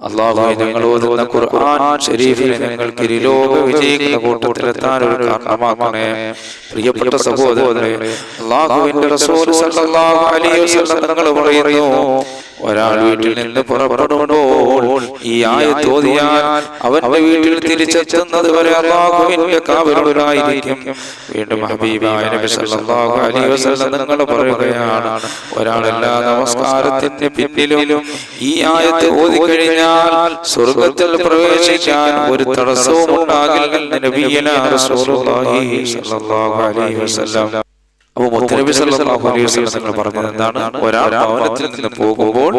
അള്ളാഹു ഞങ്ങൾ ഓതുന്ന ഖുർആൻ ഷരീഫിനെ ഞങ്ങൾക്ക് ഇരുലോക വിജയിക്കുന്ന കൂട്ടത്തിലെത്താൻ ഒരു കാരണമാക്കണേ പ്രിയപ്പെട്ട സഹോദരനെ അള്ളാഹുവിന്റെ റസൂൽ സല്ലല്ലാഹു അലൈഹി വസല്ലം തങ്ങൾ പറയുന്നു ഒരാൾ വീട്ടിൽ നിന്ന് പുറപ്പെടുമ്പോൾ ഈ ആയത്ത് ഓതിയാൽ അവന്റെ വീട്ടിൽ തിരിച്ചെത്തുന്നത് വരെ അള്ളാഹുവിന്റെ കാവലുകളായിരിക്കും വീണ്ടും ഹബീബായ നബി സല്ലല്ലാഹു അലൈഹി വസല്ലം തങ്ങൾ പറയുകയാണ് ഒരാൾ എല്ലാ നമസ്കാരത്തിന്റെ പിന്നിലും ഈ ആയത്ത് ഓതി കഴിഞ്ഞാൽ സ്വർഗത്തിൽ പ്രവേശിക്കാൻ ഒരു തടസ്സവും ഉണ്ടാകില്ലെന്ന് നബിയന റസൂലുള്ളാഹി സല്ലല്ലാഹു അലൈഹി വസല്ലം അപ്പോൾ മുത്തനബി സല്ലല്ലാഹു അലൈഹി വസല്ലം പറഞ്ഞത് എന്താണ്? ഒരാൾ ഭവനത്തിൽ നിന്ന് പോകുമ്പോൾ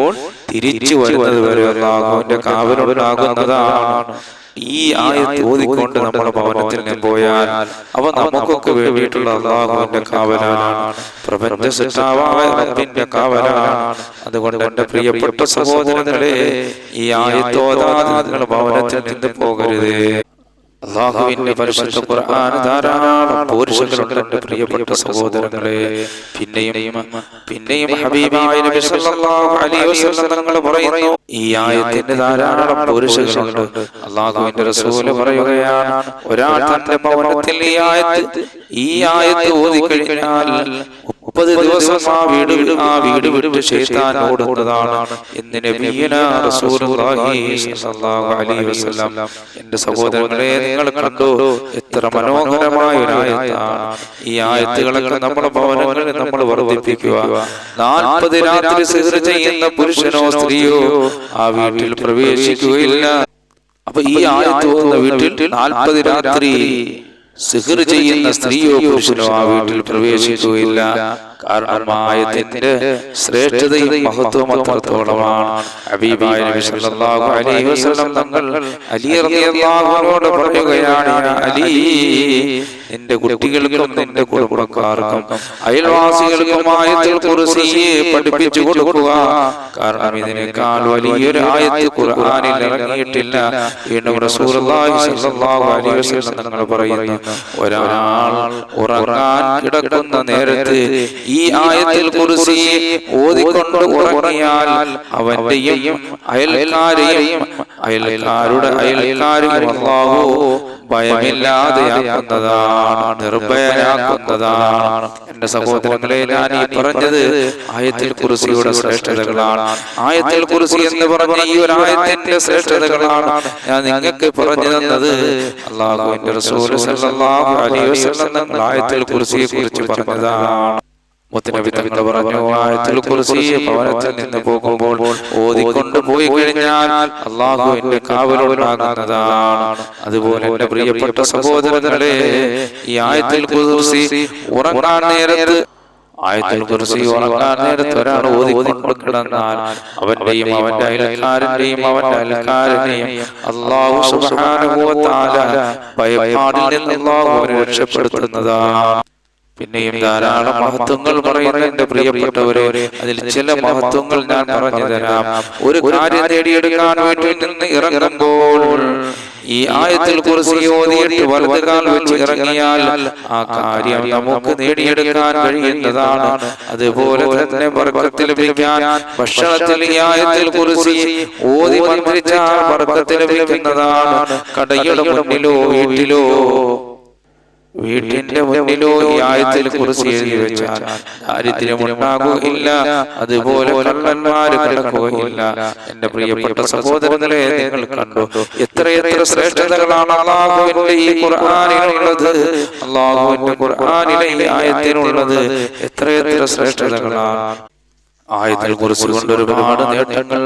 തിരിച്ചു വരുന്നത് വരെ അള്ളാഹുവിന്റെ കാവലുണ്ടാകുന്നതാണ് ഈ ആയത്ത് ഓതിക്കൊണ്ട് നമ്മുടെ ഭവനത്തിൽ നിന്ന് പോയാൽ അവ നമുക്കൊക്കെ വേണ്ടിയിട്ടുള്ള അള്ളാഹുവിന്റെ കാവലാണ്. പ്രപഞ്ച സൃഷ്ടാവായ കാവലാണ്. അതുകൊണ്ട് എന്റെ പ്രിയപ്പെട്ട സഹോദരങ്ങളെ ഈ ആയത്ത് ഓതാതെ നിങ്ങൾ ഭവനത്തിൽ നിന്ന് പോകരുത്. അള്ളാഹുവിന്റെ പരിശുദ്ധ ഖുർആൻ ധാരാളം പോരുഷങ്ങളുണ്ട് എന്റെ പ്രിയപ്പെട്ട സഹോദരങ്ങളെ പിന്നെയും പിന്നെയും ഹബീബായ നബി സല്ലല്ലാഹു അലൈഹി വസല്ലം തങ്ങൾ പറയുന്നു ഈ ആയത്തിന്റെ ധാരാളം പോരുഷങ്ങളുണ്ട് അള്ളാഹുവിന്റെ റസൂൽ പറയുകയാണ് ഒരാൾ തന്റെ ഭവനത്തിൽ ഈ ആയത്ത് ഈ ആയത്ത് ഓതി കഴിഞ്ഞാൽ മുപ്പത് ദിവസം ആ വീട് ആ വീട് വിട്ട് ശൈത്താൻ ഓടുന്നതാണ് എന്ന് നബിയന റസൂലുള്ളാഹി സ്വല്ലല്ലാഹു അലൈഹി വസല്ലം. എന്റെ സഹോദരങ്ങളെ നിങ്ങൾ കണ്ടു എത്ര മനോഹരമായ ഒരു ആയത്താണ്. ഈ ആയത്തുകളൊക്കെ നമ്മുടെ ഭവനങ്ങളിൽ നമ്മൾ വർദ്ധിപ്പിക്കുക. നാൽപ്പത് രാത്രി സിഹർ ചെയ്യുന്ന പുരുഷനോ സ്ത്രീയോ ആ വീട്ടിൽ പ്രവേശിക്കുകയില്ല. അപ്പൊ ഈ ആയത്ത് പോകുന്ന വീട്ടിൽ നാൽപ്പത് രാത്രി സിഹർ ചെയ്യുന്ന സ്ത്രീയോ പുരുഷനോ ആ വീട്ടിൽ പ്രവേശിക്കുകയില്ല. കാരണം ആയത്തിന്റെ ശ്രേഷ്ഠതയും മഹത്വം അത്രത്തോളമാണ്. ഹബീബായ നബി സല്ലല്ലാഹു അലൈഹി വസല്ലം തങ്ങൾ അലി റളിയല്ലാഹു അൻഹുവോട് പറയുകയാണ് അലി നിന്റെ കുട്ടികൾക്കും നിന്റെ കുടുംബക്കാർക്കും അയൽവാസികൾക്കും ആയത്തിൽ പഠിപ്പിച്ചു കൊടുക്കുക. കാരണം ഇതിനേക്കാൾ വലിയൊരു ആയത്ത് ഖുർആനിൽ ഇറങ്ങിയിട്ടില്ല. വീണ്ടും റസൂലുള്ളാഹി സ്വല്ലല്ലാഹു അലൈഹി വസല്ലം തങ്ങൾ പറയുന്നു ഒരാൾ ഉറങ്ങാൻ കിടക്കുന്ന നേരത്ത് ഈ ആയത്തിൽ കുറിച്ച് ഓതിക്കൊണ്ട് ഉറങ്ങിയാൽ അവന്റെയും അയൽക്കാരെയും അയൽക്കാരുടെ അയൽക്കാരും അല്ലാഹു ഭയമില്ലാതെയാക്കുന്നതാണ് നിർഭയനാക്കുന്നതാണ് എന്റെ സഹോദരങ്ങളെ ഞാൻ ഈ പറഞ്ഞത് ആയത്തിൽ കുറിസിയുടെ ശ്രേഷ്ഠതകളാണ്. ആയത്തിൽ കുറിസി എന്ന് പറഞ്ഞ ഈ ഒരു ആയത്തിന്റെ ശ്രേഷ്ഠതകളാണ് ഞാൻ നിങ്ങൾക്ക് പറഞ്ഞു തന്നത്. റസൂൽ അലൈഹി വസല്ലം തങ്ങൾ ആയത്തിൽ കുറിസിയെ കുറിച്ച് പറഞ്ഞതാണ്. മുത്തനബി തങ്ങൾ പറഞ്ഞു ആയത്തിൽ കുറിച്ച് ഭവനത്തിൽ നിന്ന് പോകുമ്പോൾ ഓതിക്കൊണ്ട് പോയി കഴിഞ്ഞാൽ കാവലുണ്ടാകുന്നതാണ് അതുപോലെ എന്റെ പ്രിയപ്പെട്ട സഹോദരങ്ങളെ ഈ ആയത്തിൽ കുറിച്ച് ഉറങ്ങാൻ നേരത്ത് ആയത്തിൽ കുറിച്ച് ഉറങ്ങാൻ നേരത്ത് ഒരാൾ ഓതിക്കൊണ്ട് കിടന്നാൽ അവന്റെയും അവന്റെ അയൽക്കാരന്റെയും അവന്റെ അയൽക്കാരനെയും അള്ളാഹു സുബ്ഹാനഹു വ തആല ഭയപ്പാടിൽ നിന്ന് അള്ളാഹു രക്ഷപ്പെടുത്തുന്നതാണ്. പിന്നെയും ധാരാളം മഹത്വങ്ങൾ പറയുന്ന എന്റെ പ്രിയപ്പെട്ടവരെ. അതിൽ ചില മഹത്വങ്ങൾ ഞാൻ പറഞ്ഞു തരാം. ഒരു കാര്യം നേടിയെടുക്കാൻ വേണ്ടി നിന്ന് ഇറങ്ങുമ്പോൾ ഈ ആയത്തിൽ കുറിച്ച് ഓതിയിട്ട് വലതുകാൽ വെച്ച് ഇറങ്ങിയാൽ ആ കാര്യം നമുക്ക് നേടിയെടുക്കാൻ കഴിയുന്നതാണ്. അതുപോലെ തന്നെ വർഗത്തിൽ ലഭിക്കാൻ ഭക്ഷണത്തിൽ ഈ ആയത്തിൽ കുറിച്ച് ഓതി മന്ത്രിച്ചാൽ വർഗത്തിൽ ലഭിക്കുന്നതാണ് കടയുടെ മുന്നിലോ വീട്ടിലോ വീട്ടിന്റെ മുന്നിലോ ഈ ആയത്തിൽ കുറിച്ച് എഴുതി വെച്ചാൽ ദാരിദ്ര്യമുണ്ടാകുകയില്ല. അതുപോലെ കള്ളന്മാര് കിടക്കുകയില്ല. എന്റെ പ്രിയപ്പെട്ട സഹോദരങ്ങളെ നിങ്ങൾ കണ്ടു? എത്രയെത്ര ശ്രേഷ്ഠതകളാണ് അള്ളാഹുവിന്റെ ഈ ഖുർആാനിലുള്ളത്. അള്ളാഹുവിന്റെ ഖുർആാനിലെ ഈ ആയത്തിനുള്ളത് എത്രയെത്ര ശ്രേഷ്ഠതകളാണ്. ആയത്തിൽ കുറിച്ച് കൊണ്ട് ഒരുപാട് നേട്ടങ്ങൾ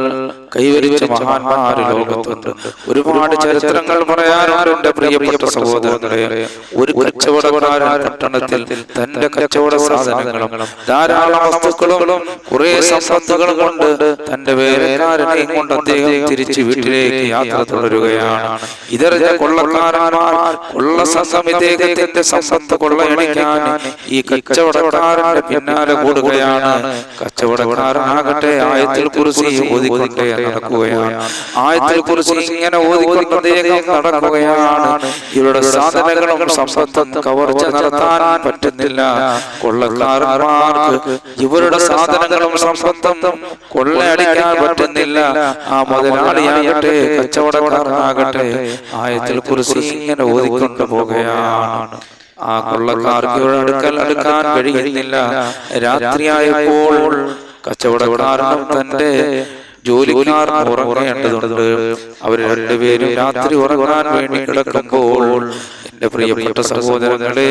കൈവരിച്ച മഹാന്മാര് ലോകത്തുണ്ട്? ഒരുപാട് ചരിത്രങ്ങൾ പറയാനുണ്ട് പ്രിയപ്പെട്ട സഹോദരങ്ങളെ. ഒരു കച്ചവടക്കാരൻ പട്ടണത്തിൽ തന്റെ കച്ചവട സാധനങ്ങളും ധാരാളം വസ്തുക്കളും കുറെ സമ്പത്തുകളും കൊണ്ട് തന്റെ വേലക്കാരനെയും കൊണ്ട് അദ്ദേഹം തിരിച്ച് വീട്ടിലേക്ക് യാത്ര തുടരുകയാണ്. ഇതറിഞ്ഞ കൊള്ളക്കാരന്മാർ കൊള്ള സംഘം ഇദ്ദേഹത്തിന്റെ സമ്പത്ത് കൊള്ളയണിക്കാൻ ഈ കച്ചവടക്കാരന്റെ പിന്നാലെ കൂടുകയാണ്. കച്ചവടക്കാരനാകട്ടെ ആയത്തിൽ കുറിച്ച് ഓതിക്കൊണ്ടേ നടക്കുകയാണ്. ആയത്തിൽ കുറിച്ച് ഇങ്ങനെ ഓതിക്കൊണ്ട് അദ്ദേഹം നടക്കുകയാണ്. ഇവരുടെ സാധനങ്ങളും സമ്പത്തും കവർച്ച നടത്താൻ പറ്റുന്നില്ല. കൊള്ളക്കാരന്മാർക്ക് ഇവരുടെ സാധനങ്ങളും സമ്പത്തും കൊള്ളയടിക്കാൻ പറ്റുന്നില്ല. ആ മുതലാളിയാകട്ടെ കച്ചവടക്കാരനാകട്ടെ ആയത്തിൽ കുറിച്ച് ഇങ്ങനെ ഓതിക്കൊണ്ട് പോകുകയാണ് ആ കൊള്ളക്കാർക്ക് അടുക്കൽ അടുക്കാൻ കഴിയുന്നില്ല. രാത്രിയായപ്പോൾ കച്ചവടക്കാരനും തന്റെ ജോലിക്കാരൻ ഉറങ്ങേണ്ടതുണ്ട്. അവർ രണ്ടുപേരും രാത്രി ഉറങ്ങാൻ വേണ്ടി കിടക്കുമ്പോൾ എന്റെ പ്രിയപ്പെട്ട സഹോദരങ്ങളെ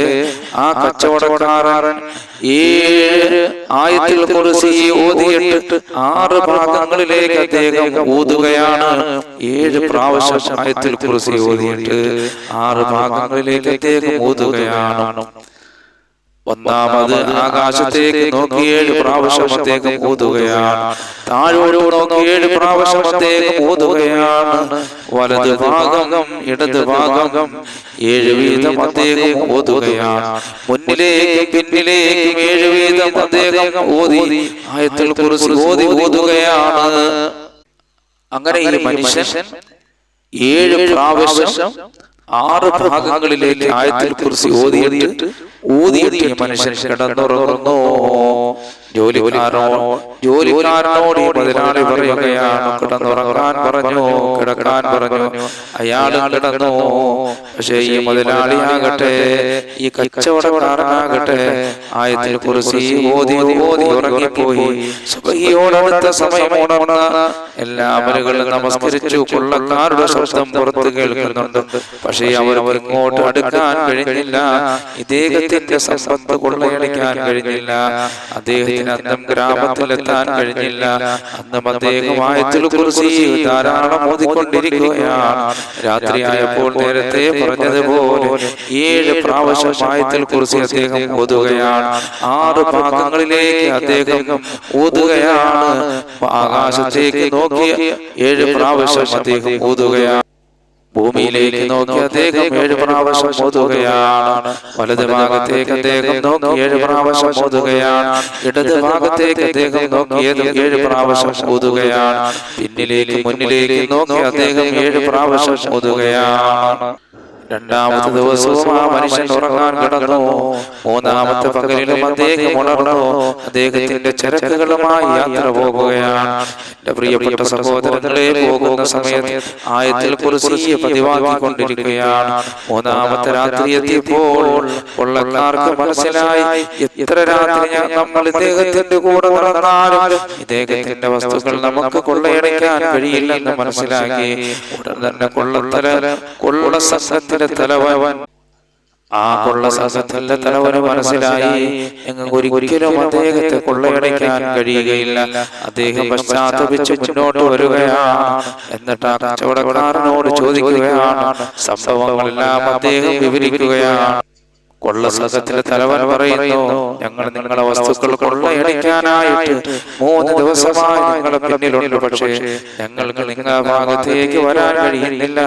ആ കച്ചവടക്കാരൻ ഏഴ് ആയത്തിൽ കുറിച്ച് ഓതിയിട്ട് ആറ് ഭാഗങ്ങളിലേക്ക് അദ്ദേഹം ഊതുകയാണ് ഏഴ് പ്രാവശ്യം ആയത്തിൽ കുറിച്ച് ഓതിയിട്ട് ആറ് ഭാഗങ്ങളിലേക്ക് അദ്ദേഹം ഊതുകയാണ് ഒന്നാമത് ആകാശത്തേക്ക് നോക്കി ഏഴ് പ്രാവശ്യം അദ്ദേഹം ഊതുകയാണ്. താഴോട്ട് നോക്കി ഏഴ് പ്രാവശ്യം അദ്ദേഹം ഊതുകയാണ്. വലത് ഭാഗം ഇടത് ഭാഗം ഏഴ് വീതം അദ്ദേഹം ഓതുകയാണ് മുന്നിലേക്കും പിന്നിലേക്കും ഏഴ് വീതം അദ്ദേഹം ഓതി ആയത്തിൽ കുറിച്ച് ഓതി ഓതുകയാണ് അങ്ങനെ ഈ മനുഷ്യൻ ഏഴ് പ്രാവശ്യം ആറ് ഭാഗങ്ങളിലേക്ക് ആയത്തിൽ കുറിച്ച് ഓതിയിട്ട് ഊതിയിട്ട് മനുഷ്യൻ കിടന്നുറങ്ങുന്നു. ജോലിക്കാരനോ ജോലിക്കാരനോട് ഈ മുതലാളി പറയുകയാണ്. കിടന്നുറങ്ങാൻ പറഞ്ഞു കിടക്കാൻ പറഞ്ഞു. അയാൾ കിടന്നു. പക്ഷേ ഈ മുതലാളിയാകട്ടെ ഈ കച്ചവടക്കാരനാകട്ടെ ആയത്തിൽ കുറിച്ച് ഓതി ഓതി ഉറങ്ങിപ്പോയി. സുബഹിയോടടുത്ത സമയം ഉണർന്ന എല്ലാ അമലുകളും നമസ്കരിച്ചു കൊള്ളക്കാരുടെ ശബ്ദം പുറത്ത് കേൾക്കുന്നുണ്ട്. പക്ഷേ അവർ ഇങ്ങോട്ട് അടുക്കാൻ കഴിഞ്ഞില്ല. ഇദ്ദേഹത്തിന്റെ സമ്പത്ത് കൊള്ളയടിക്കാൻ കഴിഞ്ഞില്ല. അദ്ദേഹത്തിന് അന്നും ഗ്രാമത്തിലെത്താൻ കഴിഞ്ഞില്ല. അന്നും അദ്ദേഹം ആയത്തിൽ കുറിച്ച് ധാരാളം ഓതിക്കൊണ്ടിരിക്കുകയാണ്. രാത്രിയായപ്പോൾ നേരത്തെ പറഞ്ഞതുപോലെ ഏഴ് പ്രാവശ്യം ആയത്തിൽ കുറിച്ച് അദ്ദേഹം ഓതുകയാണ്. ആറ് ഭാഗങ്ങളിലേക്ക് അദ്ദേഹം ഓതുകയാണ്. ആകാശത്തേക്ക് നോക്കി ഏഴ് പ്രാവശ്യം അദ്ദേഹം ഓതുകയാണ്. ഭൂമിയിലേക്ക് നോക്കി അദ്ദേഹം ഏഴ് പ്രാവശ്യം ഓതുകയാണ്. വലത് ഭാഗത്തേക്ക് അദ്ദേഹം നോക്കി ഏഴ് പ്രാവശ്യം ഓതുകയാണ്. ഇടത് ഭാഗത്തേക്ക് അദ്ദേഹം നോക്കി ഏഴ് പ്രാവശ്യം ഓതുകയാണ്. പിന്നിലേക്ക് മുന്നിലേക്ക് നോക്കി അദ്ദേഹം ഏഴ് പ്രാവശ്യം ഓതുകയാണ്. രണ്ടാമത്തെ ദിവസവും ആ മനുഷ്യൻ ഉറങ്ങാൻ കിടന്നു. മൂന്നാമത്തെ പകലിലും അദ്ദേഹം ഉണർന്നു. അദ്ദേഹത്തിന്റെ ചരക്കുകളുമായി യാത്ര പോകുകയാണ്. എന്റെ പ്രിയപ്പെട്ട സഹോദരങ്ങളെ പോകുന്ന സമയത്ത് ആയത്തിൽ കുറിച്ച് പതിവാക്കിക്കൊണ്ടിരിക്കുകയാണ്. മൂന്നാമത്തെ രാത്രി എത്തിയപ്പോൾ കൊള്ളക്കാർക്ക് മനസ്സിലായി എത്ര രാത്രി നമ്മൾ ഇദ്ദേഹത്തിന്റെ കൂടെ നടന്നാലും ഇദ്ദേഹത്തിന്റെ വസ്തുക്കൾ നമുക്ക് കൊള്ളയടയ്ക്കാൻ കഴിയില്ലെന്ന് മനസ്സിലാക്കി ഉടൻ തന്നെ കൊള്ളത്തല കൊള്ള സംഘത്തിന്റെ തലവൻ. ആ കൊള്ള സംഘത്തിന്റെ തലവന് മനസ്സിലായി. ഞങ്ങൾക്ക് ഒരിക്കലും അദ്ദേഹത്തെ കൊള്ളയടിക്കാൻ കഴിയുകയില്ല. അദ്ദേഹം പശ്ചാത്തപിച്ച് മുന്നോട്ട് വരികയാണ്. എന്നിട്ട് ആ കച്ചവടക്കാരനോട് ചോദിക്കുകയാണ്. സംഭവങ്ങളെല്ലാം അദ്ദേഹം വിവരിക്കുകയാണ്. കൊള്ള സംഘത്തിന്റെ തലവൻ പറയുന്നു ഞങ്ങൾ നിങ്ങളുടെ വസ്തുക്കൾ കൊള്ളയടിക്കാനായിട്ട് മൂന്ന് ദിവസമായി നിങ്ങളുടെ പിന്നിലുണ്ട്. പക്ഷേ ഞങ്ങൾക്ക് നിങ്ങളുടെ ഭാഗത്തേക്ക് വരാൻ കഴിയുന്നില്ല.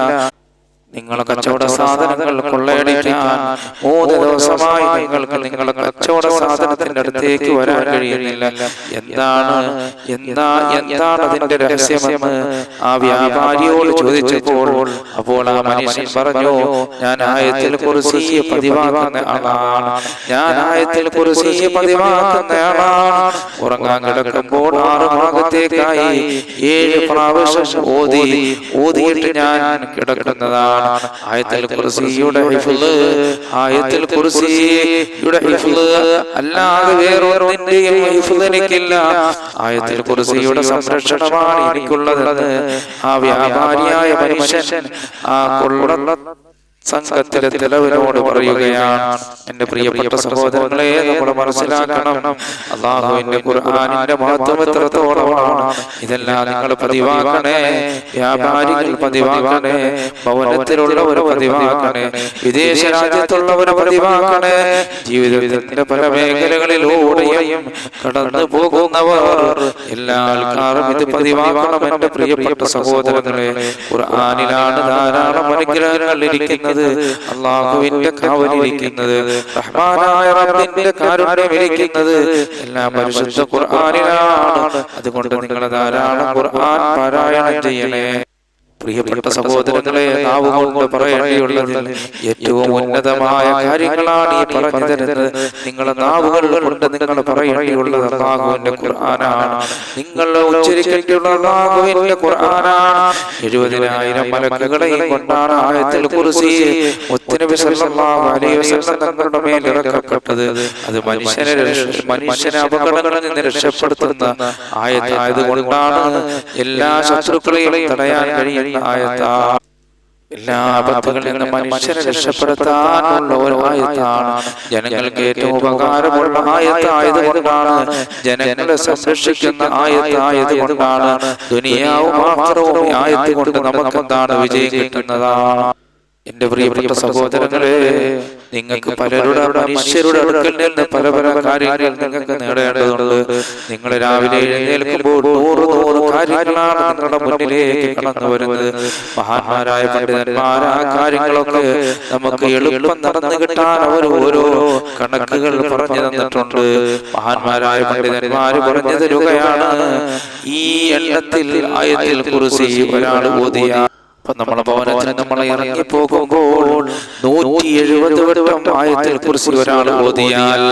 നിങ്ങളെ കച്ചവട സാധനങ്ങൾ കൊള്ളയടിക്കാൻ മൂന്ന് ദിവസമായി നിങ്ങൾക്ക് നിങ്ങളെ കച്ചവട സാധനത്തിന്റെ അടുത്തേക്ക് വരാൻ കഴിയുന്നില്ല. എന്താണ് എന്താ എന്താണ് അതിന്റെ രഹസ്യമെന്ന് ആ വ്യാപാരിയോട് ചോദിച്ചപ്പോൾ അപ്പോൾ ആ മനുഷ്യൻ പറഞ്ഞു ഞാൻ ആയത്തിൽ കുറിച്ച് പതിവാക്കുന്ന ആളാണ്. ഞാൻ ആയത്തിൽ കുറിച്ച് പതിവാക്കുന്ന ആളാണ്. ഉറങ്ങാൻ കിടക്കുമ്പോൾ ആറ് ഭാഗത്തേക്കായി ഏഴ് പ്രാവശ്യം ഓതി ഓതിയിട്ട് ഞാൻ കിടക്കുന്നതാണ്. ആയത്തിൽ കുർസിയുടെ ഹിഫ്ള്. ആയത്തിൽ കുർസിയുടെ ഹിഫ്ള്. അല്ലാതെ വേറൊന്നിന്റെയും ഹിഫ്ള് എനിക്കില്ല ആയത്തിൽ കുർസിയുടെ സംരക്ഷണമാണ് എനിക്കുള്ളതെന്ന് ആ വ്യാപാരിയായ മനുഷ്യൻ ആ കൊള്ള സംഘത്തിലെ തലവനോട് പറയുകയാണ്. എന്റെ പ്രിയപ്പെട്ട സഹോദരങ്ങളെ നമ്മൾ മനസ്സിലാക്കണം. അള്ളാഹുവിന്റെ ഖുർആാനിന്റെ മഹത്വം എത്രത്തോളമാണ്. ഇതെല്ലാം നിങ്ങൾ പതിവാക്കണേ. വ്യാപാരികൾ പതിവാക്കണേ. ഭവനത്തിലുള്ളവർ പതിവാക്കണേ. വിദേശ രാജ്യത്തുള്ളവർ പതിവാക്കണേ. ജീവിതത്തിന്റെ പല മേഖലകളിലൂടെയും കടന്നു പോകുന്നവർ എല്ലാ ആൾക്കാരും ഇത് പതിവാക്കണം എന്റെ പ്രിയപ്പെട്ട സഹോദരങ്ങളെ. ഖുർആാനിലാണ് ധാരാളം അനുഗ്രഹങ്ങൾ ഇരിക്കുന്നത്. അള്ളാഹുവിന്റെ കാവലിരിക്കുന്നത് റഹ്മാനായ റബ്ബിന്റെ കാരുണ്യമിരിക്കുന്നത് എല്ലാം പരിശുദ്ധ ഖുർആാനിലാണ്. അതുകൊണ്ട് നിങ്ങൾ ധാരാളം ഖുർആൻ പാരായണം ചെയ്യണേ. പ്രിയപ്പെട്ട സഹോദരങ്ങളെ നാവ് കൊണ്ട് ഏറ്റവും ഉന്നതമായ കാര്യങ്ങളാണ് ഈ പറഞ്ഞു തരുന്നത് നിങ്ങളുടെ നാവുകൾ കൊണ്ട് നിങ്ങൾ പറയേണ്ടിയുള്ളത് അള്ളാഹുവിന്റെ ഖുർആനാണ്. നിങ്ങൾ ഉച്ചരിക്കേണ്ടിയുള്ള അള്ളാഹുവിന്റെ ഖുർആനാണ്. എഴുപതിനായിരം മലക്കുകളെയും കൊണ്ടാണ് ആയത്തിൽ കുറിച്ച് മുത്തനബി സല്ലല്ലാഹു അലൈഹി വസല്ലം തങ്ങളുടെ മേൽ ഇറക്കപ്പെട്ടത് അത് മനുഷ്യനെ മനുഷ്യനെ അപകടങ്ങളിൽ നിന്ന് രക്ഷപ്പെടുത്തുന്ന ആയത്തായത് കൊണ്ടാണ് എല്ലാ ശത്രുക്കളെയും തടയാൻ കഴിയുന്ന ആയത്താ. എല്ലാ അബദ്ധങ്ങളിൽ നിന്ന് മനുഷ്യരെ രക്ഷപ്പെടുത്താനുള്ള ഒരു ആയത്താണ്. ജനങ്ങൾക്ക് ഏറ്റവും ഉപകാരമുള്ള ആയത്തായതുകൊണ്ടാണ് ജനങ്ങളെ സംരക്ഷിക്കുന്ന ആയത്തായത് കൊണ്ടാണ് ദുനിയാവും ആഹ്റവും ഈ ആയത്ത് കൊണ്ട് നമുക്ക് എന്താണ് വിജയം കിട്ടുന്നതാണ് എന്റെ പ്രിയപ്പെട്ട സഹോദരങ്ങളെ നിങ്ങൾക്ക് പലരുടെ മനുഷ്യരുടെ അടുക്കൽ നിന്ന് പല പല കാര്യങ്ങൾ നിങ്ങൾക്ക് നേടേണ്ടതുണ്ട്. നിങ്ങൾ രാവിലെ എഴുന്നേൽക്കുമ്പോൾ നൂറ് നൂറ് കാര്യങ്ങളാണ് നിങ്ങളുടെ മുന്നിലേക്ക് കടന്നു വരുന്നത് മഹാന്മാരായ പണ്ഡിതന്മാർ ആ കാര്യങ്ങളൊക്കെ നമുക്ക് എളുപ്പം നടന്നു കിട്ടാൻ അവർ ഓരോ കണക്കുകൾ പറഞ്ഞു തന്നിട്ടുണ്ട്. മഹാന്മാരായ പണ്ഡിതന്മാർ പറഞ്ഞു തരുകയാണ് ഈ എണ്ണത്തിൽ ആയത്തിൽ കുറിച്ച് ഒരാൾ ഓതിയ നമ്മളെ നമ്മൾ ഇറങ്ങി പോകുമ്പോൾ നൂറ്റി എഴുപത് വട്ടം ആയത്തിൽ കുറിച്ച് ഒരാൾ ഓതിയാൽ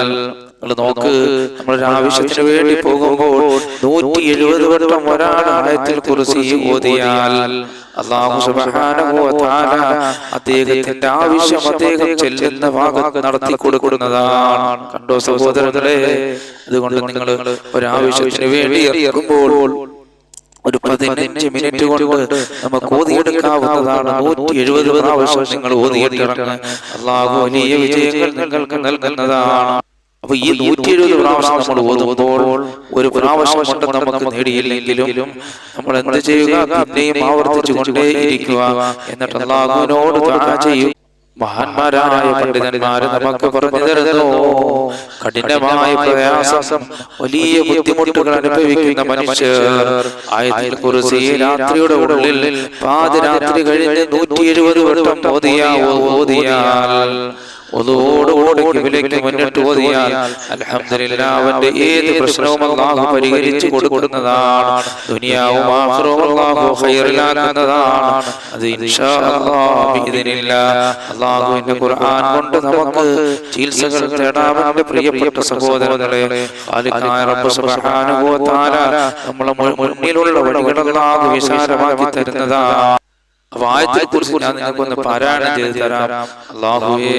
നോക്ക് നമ്മളൊരു ആവശ്യത്തിന് വേണ്ടി പോകുമ്പോൾ നൂറ്റി എഴുപത് വട്ടം ഒരാൾ ആയത്തിൽ കുറിച്ച് ഓതിയാൽ അള്ളാഹു അദ്ദേഹത്തിന്റെ ആവശ്യം അദ്ദേഹം ചെല്ലുന്ന ഭാഗത്ത് നടത്തി കൊടുക്കുന്നതാണ്. കണ്ടോ സഹോദരങ്ങളെ അതുകൊണ്ട് നിങ്ങൾ ഒരു ആവശ്യത്തിന് വേണ്ടി ഇറങ്ങുമ്പോൾ ഒരു പതിനഞ്ച് മിനിറ്റ് കൊണ്ട് നമുക്ക് ഓതിയെടുക്കാവുന്നതാണ് നൂറ്റി എഴുപത് പ്രാവശ്യം നിങ്ങൾ ഓതിയെടുക്കിറങ്ങ് അള്ളാഹു വലിയ വിജയങ്ങൾ നിങ്ങൾക്ക് നൽകുന്നതാണ്. അപ്പൊ ഈ നൂറ്റി എഴുപത് പ്രാവശ്യം നമ്മൾ ഓതുമ്പോൾ ഒരു പ്രാവശ്യം കൊണ്ട് നമുക്ക് നേടിയില്ലെങ്കിലും നമ്മൾ എന്ത് ചെയ്യുക? പിന്നെയും ആവർത്തിച്ചു കൊണ്ടേ ഇരിക്കുക എന്നിട്ട് അള്ളാഹുവിനോട് ദുആ ചെയ്യും മഹാന്മാരായ പണ്ഡിതന്മാര് നമുക്ക് പറഞ്ഞു തരുന്നു. കഠിനമായ പ്രയാസം വലിയ ബുദ്ധിമുട്ടുകൾ അനുഭവിക്കുന്ന മനുഷ്യർ ആയതിൽ കുറിച്ച് രാത്രിയുടെ ഉള്ളിൽ പാതിരാത്രി കഴിഞ്ഞ് നൂറ്റി എഴുപത് വട്ടം ഓതിയാ ഓതിയാൽ ഒതോടുകൂടി കിബിലേക്ക് മുന്നിട്ട് ഓതിയാൽ അൽഹംദുലില്ലാ അവന്റെ ഏത് പ്രശ്നവും പരിഹരിച്ചു കൊടുക്കുന്നതാണ്. ദുനിയാവും അത് ഇൻഷാ ഖുർആൻ കൊണ്ട് നമുക്ക് ചികിത്സകൾ പ്രിയപ്പെട്ട സഹോദരങ്ങളെ നമ്മളെ മുന്നിലുള്ള വഴികളെല്ലാം വിശാലമാക്കി തരുന്നതാണ് അപ്പൊ ആയത്തെ കുറിച്ച് ഞാൻ നിങ്ങൾക്കൊന്ന് പാരായണം ചെയ്തു തരാം. അള്ളാഹുവേ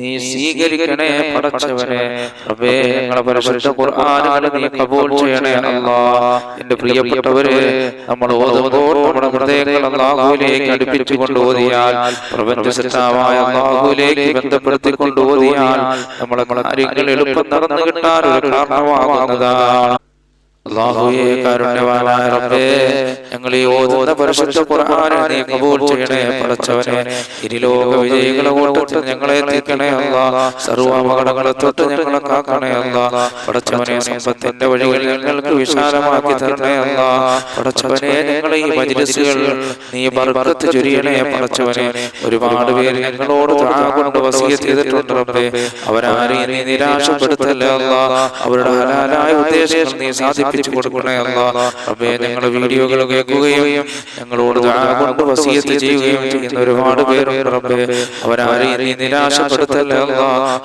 നീ സ്വീകരിക്കണേ പടച്ചവനെ. റബ്ബേ ഞങ്ങളെ പരിശുദ്ധ ഖുർആനുകൾ നീ കബൂൽ ചെയ്യണേ അല്ലാ. എന്റെ പ്രിയപ്പെട്ടവരെ നമ്മൾ ഓതുമ്പോൾ നമ്മുടെ ഹൃദയങ്ങൾ അള്ളാഹുവിലേക്ക് അടുപ്പിച്ചുകൊണ്ട് ഓതിയാൽ പ്രപഞ്ച സൃഷ്ടാവായ അള്ളാഹുവിലേക്ക് ബന്ധപ്പെടുത്തിക്കൊണ്ട് ഓതിയാൽ നമ്മളെ കാര്യങ്ങൾ എളുപ്പം നടന്നു കിട്ടാൻ ഒരു കാരണമാകുന്നതാണ്. കാരുണ്യവാനായ റബ്ബേ ഞങ്ങൾ ഈ ഓതുന്ന പരിശുദ്ധ ഖുർആനെ നീ കബൂൽ ചെയ്യണേ പടച്ചവനെ ഇരുലോക വിജയികളെ ഓട്ടത്തിൽ ഞങ്ങളെ എത്തിക്കണേ അല്ലാ സർവ അപകടങ്ങളെ തൊട്ട് ഞങ്ങളെ കാക്കണേ അല്ലാ പടച്ചവനെ സമ്പത്തിന്റെ വഴികൾ ഞങ്ങൾക്ക് വിശാലമാക്കി തരണേ അല്ലാ പടച്ചവനെ ഞങ്ങളെ ഈ മജ്ലിസുകൾ നീ ബർക്കത്ത് ചൊരിയണേ പടച്ചവനെ ഒരുപാട് പേര് ഞങ്ങളോട് കൊണ്ട് ചെയ്തിട്ടുണ്ട് റബ്ബേ. അവരാരെയും നീ നിരാശപ്പെടുത്തല്ലേ അല്ലാ അവരുടെ ഹലാലായ ഉദ്ദേശങ്ങൾ നീ സാധിപ്പിച്ചു കൊടുക്കണേ അല്ല റബ്ബേ ഞങ്ങൾ വീഡിയോകൾ കേൾക്കുകയും ഞങ്ങളോട് കൊണ്ട് വസിയത്ത് ചെയ്യുകയും ചെയ്യുന്ന ഒരുപാട് പേരുണ്ട് റബ്ബേ. അവരാരെയും നീ നിരാശപ്പെടുത്തല്ലേ.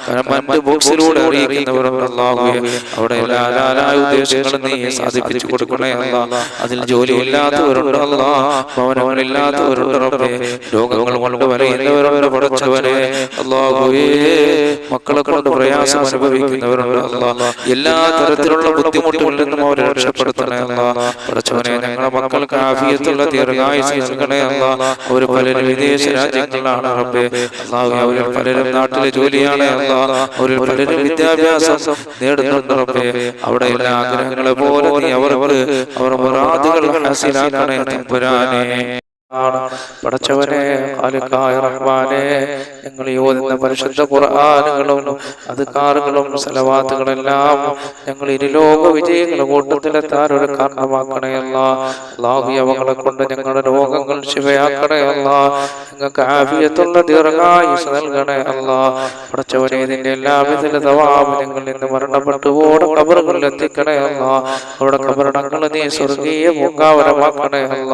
കമന്റ് ബോക്സിലൂടെ അറിയിക്കുന്നവരുണ്ട് അല്ലാഹുവേ. അവിടെ എല്ലാ ഹലാലായ ഉദ്ദേശങ്ങളും നീ സാധിപ്പിച്ചു കൊടുക്കണേ അല്ലാ അതിൽ ജോലി ഇല്ലാത്തവരുണ്ട് അല്ലാ ഭവനങ്ങളില്ലാത്തവരുണ്ട് റബ്ബേ. രോഗങ്ങൾ കൊണ്ട് വലയുന്നവരുണ്ട് പഠിച്ചവരെ അല്ലാഹുവേ. മക്കളെ കൊണ്ട് പ്രയാസം അനുഭവിക്കുന്നവരുണ്ട് അല്ലാ എല്ലാ തരത്തിലുള്ള ബുദ്ധിമുട്ടുകളിൽ നിന്നും അവരെ രക്ഷപ്പെടുത്തണേ അല്ലാ. പടച്ചവനെ ഞങ്ങളുടെ മക്കൾക്ക് ആഫിയത്തുള്ള ദീർഘായുസ് നൽകണേ അല്ലാ. ഒരു പലരും വിദേശ രാജ്യങ്ങളിലാണ് റബ്ബേ. അവരിൽ പലരും നാട്ടിലെ ജോലിയാണ് അല്ലാ. ഒരു പലരും വിദ്യാഭ്യാസം നേടുന്നുണ്ട് റബ്ബേ. അവിടെ എല്ലാ ആഗ്രഹങ്ങളെ പോലെ നീ അവർ അവർ മുറാദുകൾ ഹാസിലാക്കണേ തമ്പുരാനേ. ആണ്. പടച്ചവനെ റഹ്മാനെ ഞങ്ങൾ യോജിക്കുന്ന പരിശുദ്ധ ഖുർആനുകളും അധികാറുകളും സലവാത്തുകളെല്ലാം ഞങ്ങൾ ഇരുലോക വിജയങ്ങളുടെ കൂട്ടത്തിലെത്താൻ ഒരു കാരണമാക്കണയല്ല. അവങ്ങളെ കൊണ്ട് ഞങ്ങളുടെ രോഗങ്ങൾ ശിവയാക്കണയല്ല. ഞങ്ങൾക്ക് ആഫിയത്തുള്ള ദീർഘായുസ് നൽകണേ അല്ല പടച്ചവനെ ഇതിന്റെ എല്ലാവിധ തവാബ് ഞങ്ങൾ ഇന്ന് മരണപ്പെട്ടു ഓടെ കബറുകളിൽ എത്തിക്കണേ അല്ല അവിടെ കബറടങ്ങൾ നീ സ്വർഗീയ പൂങ്കാവരമാക്കണേ അല്ല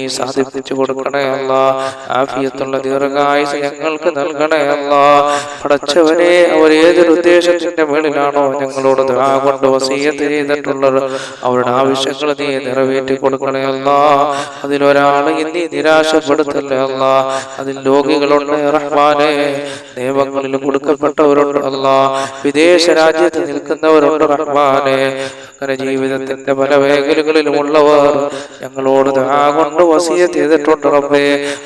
സാധിപ്പിച്ചു കൊടുക്കണേ അല്ല. ആഫിയത്തുള്ള ദീർഘായുസ് ഞങ്ങൾക്ക് നൽകണേ അല്ല. പടച്ചവനെ അവർ ഏതൊരു ഉദ്ദേശത്തിന്റെ മേളിലാണോ ഞങ്ങളോട് കൊണ്ട് വസീയത്ത് ചെയ്തിട്ടുള്ളത് അവരുടെ ആവശ്യങ്ങൾ നീ നിറവേറ്റി കൊടുക്കണേ അതിലൊരാളെ നീ നിരാശപ്പെടുത്തല്ലേ അതിൽ രോഗികളുണ്ട് റഹ്മാനെ. നിയമങ്ങളിൽ കൊടുക്കപ്പെട്ടവരുണ്ട് അല്ല. വിദേശ രാജ്യത്ത് നിൽക്കുന്നവരുണ്ട് റഹ്മാനെ. അങ്ങനെ ജീവിതത്തിന്റെ പല മേഖലകളിലും ഉള്ളവർ ഞങ്ങളോട് ദുആ കൊണ്ട് വസിയ ചെയ്തിട്ടുണ്ട് റബ്ബേ.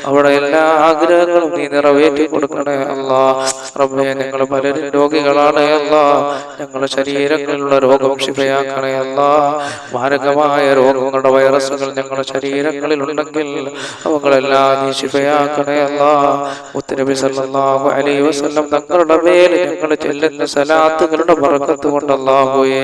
അവിടെ എല്ലാ ആഗ്രഹങ്ങളും നീ നിറവേറ്റി കൊടുക്കണേ അല്ല. റബ്ബേ ഞങ്ങൾ പലരും രോഗികളാണ് അല്ല. ഞങ്ങളുടെ ശരീരങ്ങളിലുള്ള രോഗം ക്ഷിപയാക്കണേ അല്ല. മാരകമായ രോഗങ്ങളുടെ വൈറസുകൾ ഞങ്ങളുടെ ശരീരങ്ങളിൽ ഉണ്ടെങ്കിൽ അവകളെല്ലാം നീ ശിഫയാക്കണേ അല്ല. മുത്തനബി സല്ലല്ലാഹു അലൈഹി വസല്ലം തങ്ങളുടെ മേൽ ഞങ്ങൾ ചെല്ലുന്ന സലാത്തുകളുടെ ബർക്കത്ത് കൊണ്ട് അല്ലാഹുവേ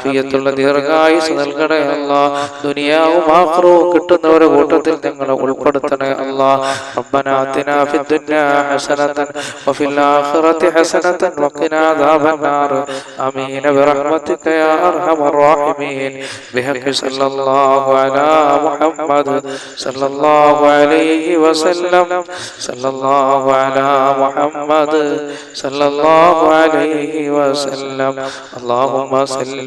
ആഫിയത്തുള്ള ദീർഘായുസ് നൽകണേ അല്ല ദുനിയാവും ആഖിറവും കിട്ടുന്നവരെ കൂട്ടത്തിൽ ഞങ്ങളെ ഉൾപ്പെടുത്തണേ അല്ല ربنا آتنا في الدنيا حسنة وفي الآخرة حسنة وقنا عذاب النار آمين برحمتك يا أرحم الراحمين بحق صلى الله على محمد صلى الله عليه وسلم صلى الله على محمد صلى الله عليه وسلم اللهم صل